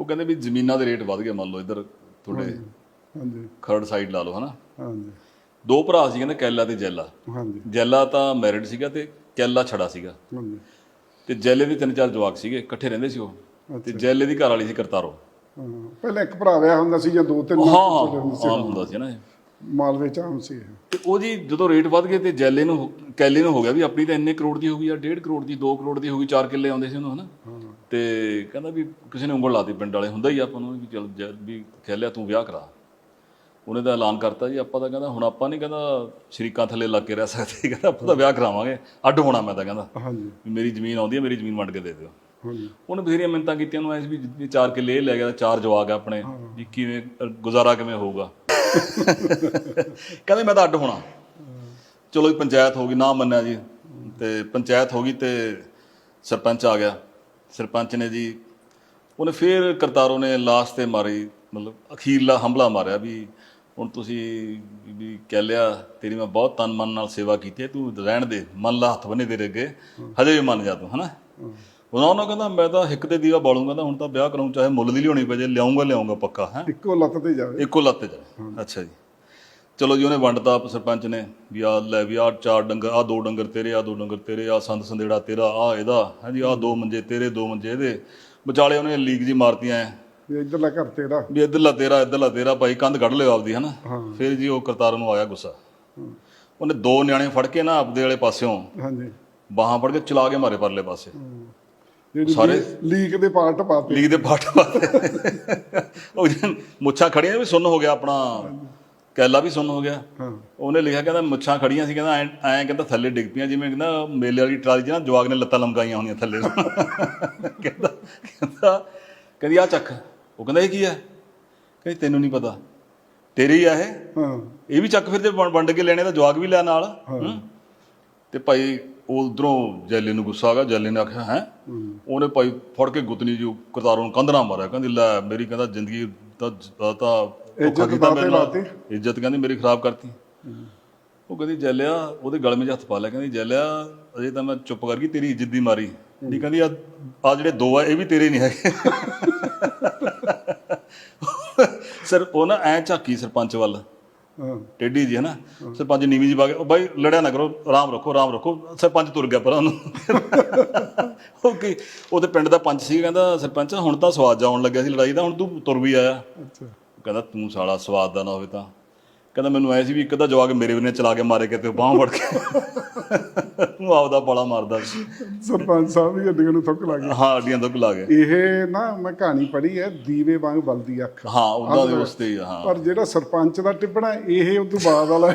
ਉਹ ਕਹਿੰਦੇ ਵੀ ਜ਼ਮੀਨਾਂ ਦੇ ਰੇਟ ਵਧ ਗਏ ਮੰਨ ਲਓ ਇੱਧਰ ਤੁਹਾਡੇ ਹਾਂਜੀ ਖਰੜ ਸਾਈਡ ਲਾ ਲਓ ਹਨਾ? ਹਾਂਜੀ। ਦੋ ਭਰਾ ਸੀ ਕਹਿੰਦੇ ਕੈਲਾ ਤੇ ਜੈਲਾ। ਹਾਂਜੀ। ਜੈਲਾ ਤਾਂ ਮੈਰਿਡ ਸੀਗਾ ਤੇ ਕੈਲਾ ਛੜਾ ਸੀਗਾ। ਹਾਂਜੀ। ਤੇ ਜੈਲੇ ਦੇ ਤਿੰਨ ਚਾਰ ਜਵਾਕ ਸੀਗੇ ਇਕੱਠੇ ਰਹਿੰਦੇ ਸੀ ਉਹ। ਤੇ ਜੈਲੇ ਦੀ ਘਰ ਵਾਲੀ ਸੀ ਕਰਤਾਰੋ। ਪਹਿਲਾਂ ਇੱਕ ਭਰਾ ਵਿਆਹ ਹੁੰਦਾ ਸੀ ਜਾਂ ਦੋ ਤਿੰਨ ਹਾਂ ਹੁੰਦੇ ਸੀ। ਨਾ। ਮਾਲਵੇ ਚ ਆਮ ਸੀ ਤੇ ਉਹ ਜੀ ਜਦੋਂ ਰੇਟ ਵੱਧ ਗਏ ਤੇ ਜੈਲੇ ਨੂੰ ਕੈਲੇ ਨੂੰ ਹੋ ਗਿਆ ਵੀ ਆਪਣੀ ਤਾਂ ਇੰਨੇ ਕਰੋੜ ਦੀ ਹੋ ਗਈ ਆ 1.5 ਕਰੋੜ ਦੀ 2 ਕਰੋੜ ਦੀ ਹੋ ਗਈ 4 ਕਿੱਲੇ ਆਉਂਦੇ ਸੀ ਉਹਨੂੰ ਹਨਾ? ਤੇ ਕਹਿੰਦਾ ਵੀ ਕਿਸੇ ਨੇ ਉਂਗਲ ਲਾਤੀ ਪਿੰਡ ਵਾਲੇ ਹੁੰਦਾ ਹੀ ਆਪਾਂ ਨੂੰ ਵੀ ਚੱਲ ਜੈ- ਵੀ ਖੈਲਿਆ ਤੂੰ ਵਿਆਹ ਕਰਾ। ਉਹਨੇ ਤਾਂ ਐਲਾਨ ਕਰਤਾ ਜੀ ਆਪਾਂ ਤਾਂ ਕਹਿੰਦਾ ਹੁਣ ਆਪਾਂ ਨਹੀਂ ਕਹਿੰਦਾ ਸ਼ਰੀਕਾਂ ਥੱਲੇ ਲੱਗ ਕੇ ਰਹਿ ਸਕਦੇ ਕਹਿੰਦਾ ਆਪਾਂ ਤਾਂ ਵਿਆਹ ਕਰਾਵਾਂਗੇ ਅੱਡ ਹੋਣਾ ਮੈਂ ਤਾਂ ਕਹਿੰਦਾ। ਹਾਂਜੀ। ਮੇਰੀ ਜ਼ਮੀਨ ਆਉਂਦੀ ਹੈ ਮੇਰੀ ਜ਼ਮੀਨ ਵੰਡ ਕੇ ਦੇ ਦਿਓ। ਹਾਂਜੀ। ਉਹਨੇ ਬਥੇਰੀਆਂ ਮਿੰਤਾਂ ਕੀਤੀਆਂ ਨੂੰ ਐਸ ਵੀ ਜਿੱਦੀ ਚਾਰ ਕਿੱਲੇ ਇਹ ਲੈ ਗਿਆ ਚਾਰ ਜਵਾਕ ਆ ਆਪਣੇ ਵੀ ਕਿਵੇਂ ਗੁਜ਼ਾਰਾ ਕਿਵੇਂ ਹੋਊਗਾ। ਕਹਿੰਦੇ ਮੈਂ ਤਾਂ ਅੱਡ ਹੋਣਾ। ਚਲੋ ਪੰਚਾਇਤ ਹੋ ਗਈ ਨਾ ਮੰਨਿਆ ਜੀ ਤੇ ਪੰਚਾਇਤ ਹੋ ਗਈ ਤੇ ਸਰਪੰਚ ਆ ਗਿਆ। ਸਰਪੰਚ ਨੇ ਜੀ ਉਹਨੇ ਫੇਰ ਕਰਤਾਰੋ ਨੇ ਲਾਸਟ ਤੇ ਮਾਰੀ ਮਤਲਬ ਅਖੀਰਲਾ ਹਮਲਾ ਮਾਰਿਆ ਵੀ ਹੁਣ ਤੁਸੀਂ ਵੀ ਕਹਿ ਲਿਆ ਤੇਰੀ ਮੈਂ ਬਹੁਤ ਤਨ ਮਨ ਨਾਲ ਸੇਵਾ ਕੀਤੀ ਹੈ ਤੂੰ ਰਹਿਣ ਦੇ ਮਨ ਲਾ ਹੱਥ ਬੰਨੇ ਤੇਰੇ ਅੱਗੇ ਹਜੇ ਵੀ ਮੰਨ ਜਾ ਤੂੰ ਹਨਾ? ਉਹਨਾਂ ਉਹਨਾਂ ਕਹਿੰਦਾ ਮੈਂ ਤਾਂ ਹਿੱਕ ਤੇ ਦੀਵਾ ਬਾਲੂੰਗਾ ਤਾਂ ਹੁਣ ਤਾਂ ਵਿਆਹ ਕਰਾਉਂ ਚਾਹੇ ਮੁੱਲ ਦੀ ਲਿਆਉਣੀ ਪੈ ਜੇ ਲਿਆਉਂਗਾ ਲਿਆਉਂਗਾ ਪੱਕਾ ਹੈ? ਇੱਕੋ ਲੱਤ ਤੇ ਜਾਵੇ। ਇੱਕੋ ਲੱਤ ਤੇ ਜਾ ਅੱਛਾ ਜੀ। ਚਲੋ ਜੀ ਉਹਨੇ ਵੰਡਤਾ ਸਰਪੰਚ ਨੇ ਵੀ ਆ ਲੈ ਵੀ ਆ ਚਾਰ ਡੰਗਰ ਆ ਦੋ ਡੰਗਰ ਤੇਰੇ ਆ ਦੋ ਡੰਗਰ ਤੇਰੇ ਆ ਸੰਦ ਸੰਦੇੜਾ ਤੇਰਾ ਆ ਇਹਦਾ ਹਾਂਜੀ ਆ ਦੋ ਮੰਜੇ ਤੇਰੇ ਦੋ ਮੰਜੇ ਇਹਦੇ। ਵਿਚਾਲੇ ਉਹਨੇ ਲੀਕ ਜੀ ਮਾਰਤੀਆਂ ਐ। ਵੀ ਇੱਧਰਲਾ ਘਰ ਤੇਰਾ। ਵੀ ਇੱਧਰਲਾ ਤੇਰਾ ਇੱਧਰਲਾ ਤੇਰਾ ਭਾਈ ਕੰਧ ਕੱਢ ਲਿਓ ਆਪਦੀ ਹਨਾ? ਫਿਰ ਜੀ ਉਹ ਕਰਤਾਰ ਨੂੰ ਆਇਆ ਗੁੱਸਾ। ਉਹਨੇ ਦੋ ਨਿਆਣੇ ਫੜ ਕੇ ਨਾ ਆਪਦੇ ਵਾਲੇ ਪਾਸਿਓਂ ਹਾਂਜੀ। ਬਾਹਾਂ ਫੜ ਕੇ ਚਲਾ ਕੇ ਮਾਰੇ ਪਰਲੇ ਪਾਸੇ। ਸਾਰੇ- ਲੀਕ ਦੇ ਪਾਰਟ ਪਾਤੇ। ਲੀਕ ਦੇ ਪਾਟ ਪਾਤੇ। ਉਹ ਮੁੱਛਾਂ ਖੜੀਆਂ ਵੀ ਸੁੰਨ ਹੋ ਗਿਆ ਆਪਣਾ। ਕੈਲਾ ਵੀ ਸੁੰਨ ਹੋ ਗਿਆ। ਉਹਨੇ ਲਿਖਿਆ ਕਹਿੰਦਾ ਮੁੱਛਾਂ ਖੜੀਆਂ ਸੀ ਕਹਿੰਦਾ ਐਂ ਕਹਿੰਦਾ ਥੱਲੇ ਡਿੱਗ ਪਈਆਂ ਜਿਵੇਂ ਕਹਿੰਦਾ ਮੇਲੇ ਵਾਲੀ ਟਰਾਲੀ 'ਚ ਨਾ ਜਵਾਗ ਨੇ ਲੱਤਾਂ ਲਮਕਾਈਆਂ ਹੋਣੀਆਂ ਥੱਲੇ। ਕਹਿੰਦਾ ਕਹਿੰਦਾ ਕਹਿੰਦੀ ਆ ਚੱਕ। ਉਹ ਕਹਿੰਦਾ ਇਹ ਕੀ ਹੈ? ਕਹਿੰਦੀ ਤੈਨੂੰ ਨਹੀਂ ਪਤਾ। ਤੇਰੀ ਆ ਇਹ। ਹਾਂ। ਇਹ ਵੀ ਚੱਕ ਫਿਰ ਜੇ ਵੰਡ- ਕੇ ਲੈਣੇ ਤਾਂ ਜਵਾਗ ਵੀ ਲਿਆ ਨਾਲ। ਤੇ ਭਾਈ ਉਹ ਉਧਰੋਂ ਜੈਲੇ ਨੂੰ ਗੁੱਸਾ ਆ ਗਿਆ। ਜੈਲੇ ਨੇ ਆਖਿਆ ਹੈ? ਉਹਨੇ ਭਾਈ ਫੜ ਕੇ ਗੁੱਤਨੀ ਜੀ ਕਰਤਾਰੋਂ ਨੂੰ ਕੰਧ ਨਾਲ ਮਾਰਿਆ। ਕਹਿੰਦੀ ਲੈ ਮੇਰੀ ਕਹਿੰਦਾ ਜ਼ਿੰਦਗੀ ਤਾਂ ਤਾਂ ਤਾਂ ਧੋਖਾ ਕੀਤਾ ਦਾਤੇ ਮੇਰੇ ਨਾਲ। ਲਾਤੇ। ਇੱਜ਼ਤ ਕਹਿੰਦੀ ਮੇਰੀ ਖਰਾਬ ਕਰਤੀ। ਉਹ ਕਹਿੰਦੀ ਜੈਲਿਆ ਉਹਦੇ ਗਲ ਵਿੱਚ ਹੱਥ ਪਾ ਲਿਆ। ਕਹਿੰਦੀ ਜੈਲਿਆ ਅਜੇ ਤਾਂ ਮੈਂ ਚੁੱਪ ਕਰ ਗਈ ਤੇਰੀ ਇੱਜ਼ਤ ਦੀ ਮਾਰੀ। ਨਹੀਂ ਕਹਿੰਦੀ ਆ ਆ ਜਿਹੜੇ ਦੋ ਆ ਇਹ ਵੀ ਤੇਰੇ ਨਹੀਂ ਹੈਗੇ। ਸਰ ਉਹ ਨਾ ਐ ਝਾਕੀ ਸਰਪੰਚ ਵੱਲ। ਹਾਂ। ਟੇਢੀ ਜੀ ਹੈ ਨਾ ਸਰਪੰਚ ਨੀਵੀਂ ਜੀ ਬਾਗੇ ਉਹ ਬਾਈ ਲੜਿਆ ਨਾ ਕਰੋ ਆਰਾਮ ਰੱਖੋ ਆਰਾਮ ਰੱਖੋ। ਸਰਪੰਚ ਤੁਰ ਗਿਆ ਪਰਾਂ ਨੂੰ। ਓਕੇ ਉਹਦੇ ਪਿੰਡ ਦਾ ਪੰਚ ਸੀ ਕਹਿੰਦਾ ਸਰਪੰਚ ਹੁਣ ਤਾਂ ਸਵਾਦ ਜਾਉਣ ਲੱਗਿਆ ਸੀ ਲੜਾਈ ਦਾ ਹੁਣ ਤੂੰ ਤੁਰ ਵੀ ਆਇਆ। ਅੱਛਾ। ਕਹਿੰਦਾ ਤੂੰ ਸਾਲਾ ਸਵਾਦ ਦਾ ਨਾ ਹੋਵੇ ਤਾਂ। ਕਹਿੰਦਾ ਮੈਨੂੰ ਐ ਸੀ ਵੀ ਇੱਕ ਅੱਧਾ ਜਵਾਕ ਮੇਰੇ ਵੀ ਨੇ ਚਲਾ ਕੇ ਮਾਰੇ ਕਿਤੇ ਬਾਹ ਫੜ ਕੇ। ਤੂੰ ਆਪਦਾ ਬੜਾ ਮਾਰਦਾ ਸੀ। ਸਰਪੰਚ ਸਾਹਿਬ ਵੀ ਅੱਡੀਆਂ ਨੂੰ ਥੁੱਕ ਲੱਗ ਹਾਂ ਅੱਡੀਆਂ ਤੋਂ ਲਾ ਗਏ। ਇਹ ਨਾ ਮੈਂ ਕਹਾਣੀ ਪੜ੍ਹੀ ਹੈ ਦੀਵੇ ਵਾਂਗ ਬਲਦੀ ਅੱਖ। ਹਾਂ ਉਦਾਂ ਦੇ ਉਸ ਤੇ ਹੀ ਪਰ ਜਿਹੜਾ ਸਰਪੰਚ ਦਾ ਟਿੱਪਣਾ ਇਹ ਉਹ ਤੋਂ ਬਾਅਦ ਵਾਲਾ